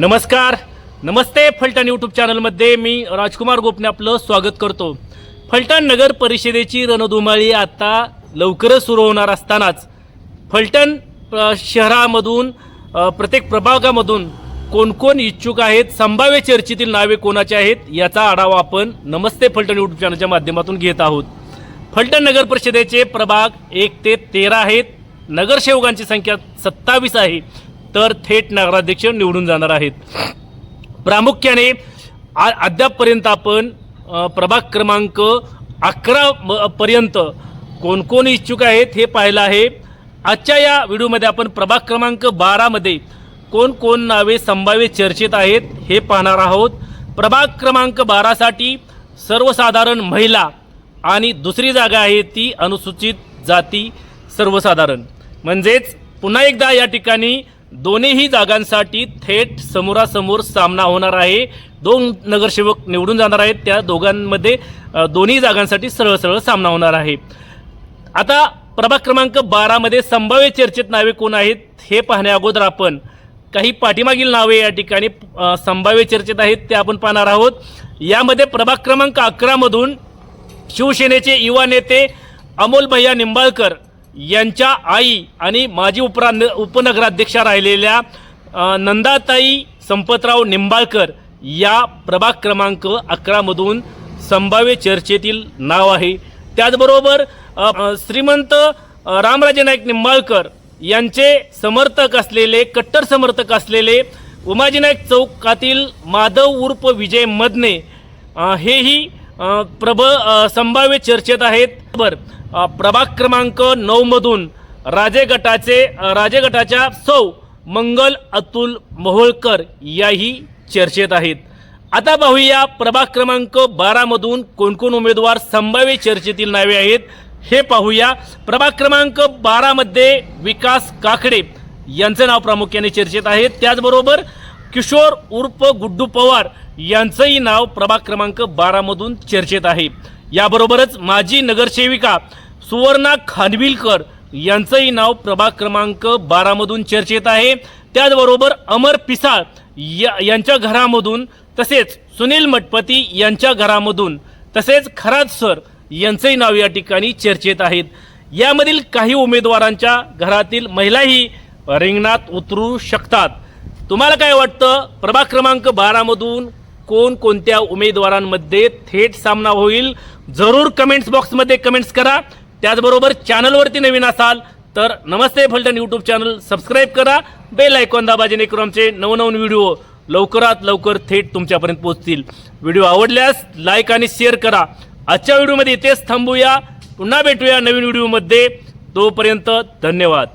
नमस्कार. नमस्ते फलटण यूट्यूब चॅनलमध्ये मी राजकुमार गोपने आपलं स्वागत करतो. फलटण नगर परिषदेची रणधुमाळी आता लवकरच सुरू होणार असतानाच फलटण शहरामधून प्रत्येक प्रभागामधून कोण कोण इच्छुक आहेत संभाव्य चर्चेतील नावे कोणाचे आहेत याचा आढावा आपण नमस्ते फलटण यूट्यूब चॅनलच्या माध्यमातून घेत आहोत. फलटण नगर परिषदेचे प्रभाग एक ते तेरा आहेत. नगरसेवकांची संख्या सत्तावीस आहे. तर थेट नगराध्यक्ष निवडून जाणार आहेत. प्रामुख्याने आ अद्यापपर्यंत आपण प्रभाग क्रमांक अकरा म- पर्यंत कोण कोण इच्छुक आहेत हे पाहिलं आहे. आजच्या या व्हिडिओमध्ये आपण प्रभाग क्रमांक बारामध्ये कोण कोण नावे संभाव्य चर्चेत आहेत हे पाहणार आहोत. प्रभाग क्रमांक बारासाठी सर्वसाधारण महिला आणि दुसरी जागा आहे ती अनुसूचित जाती सर्वसाधारण. म्हणजेच पुन्हा एकदा या ठिकाणी दोन्हीही जागांसाठी थेट समोरासमोर सामना होणार आहे. दोन नगरसेवक निवडून जाणार आहेत. त्या दोघांमध्ये दोन्ही जागांसाठी सरळ सरळ सामना होणार आहे. आता प्रभाग क्रमांक बारामध्ये संभाव्य चर्चेत नावे कोण आहेत हे पाहण्या अगोदर आपण काही पाठीमागील नावे या ठिकाणी संभाव्य चर्चेत आहेत ते आपण पाहणार आहोत. यामध्ये प्रभाग क्रमांक अकरामधून शिवसेनेचे युवा नेते अमोल भैया निंबाळकर यांच्या आई आणि माजी उपरा उपनगराध्यक्षा राहिलेल्या नंदाताई संपतराव निंबाळकर या प्रभाग क्रमांक अकरामधून संभाव्य चर्चेतील नाव आहे. त्याचबरोबर श्रीमंत रामराजे नाईक निंबाळकर यांचे समर्थक असलेले कट्टर समर्थक असलेले उमाजी नाईक चौकातील माधव उर्फ विजय मदने हेही प्रभ संभाव्य चर्चेत आहेत. बर प्रभाग क्रमांक नऊमधून राजे गटाचे राजे गटाच्या सौ मंगल अतुल मोहोळकर याही चर्चेत आहेत. आता पाहूया प्रभाग क्रमांक बारामधून कोण कोण उमेदवार संभाव्य चर्चेतील नावे आहेत. हे पाहूया. प्रभाग क्रमांक बारामध्ये विकास काकडे यांचं नाव प्रामुख्याने चर्चेत आहे. त्याचबरोबर किशोर उर्फ गुड्डू पवार यांचंही नाव प्रभाग क्रमांक बारामधून चर्चेत आहे. याबरोबरच माजी नगरसेविका सुवर्णा खानविलकर यांचंही नाव प्रभाग क्रमांक बारामधून चर्चेत आहे. त्याचबरोबर अमर पिसाळ या यांच्या घरामधून तसेच सुनील मठपती यांच्या घरामधून तसेच खराज सर यांचंही नाव या ठिकाणी चर्चेत आहेत. यामधील काही उमेदवारांच्या घरातील महिलाही रिंगणात उतरू शकतात. तुम्हाला काय वाटतं? प्रभाग क्रमांक बारामधून कोणकोणत्या उमेदवारांमध्ये थेट सामना होईल? जरूर कमेंट्स बॉक्समध्ये कमेंट्स करा. त्याचबरोबर चॅनलवरती नवीन असाल तर नमस्ते फलटण यूट्यूब चॅनल सबस्क्राईब करा. बेल ऐकॉन दाबा जेणेकरून आमचे नवनवीन व्हिडिओ लवकरात लवकर थेट तुमच्यापर्यंत पोहोचतील. व्हिडिओ आवडल्यास लाईक आणि शेअर करा. आजच्या व्हिडिओमध्ये इथेच थांबूया. पुन्हा भेटूया नवीन व्हिडिओमध्ये तोपर्यंत धन्यवाद.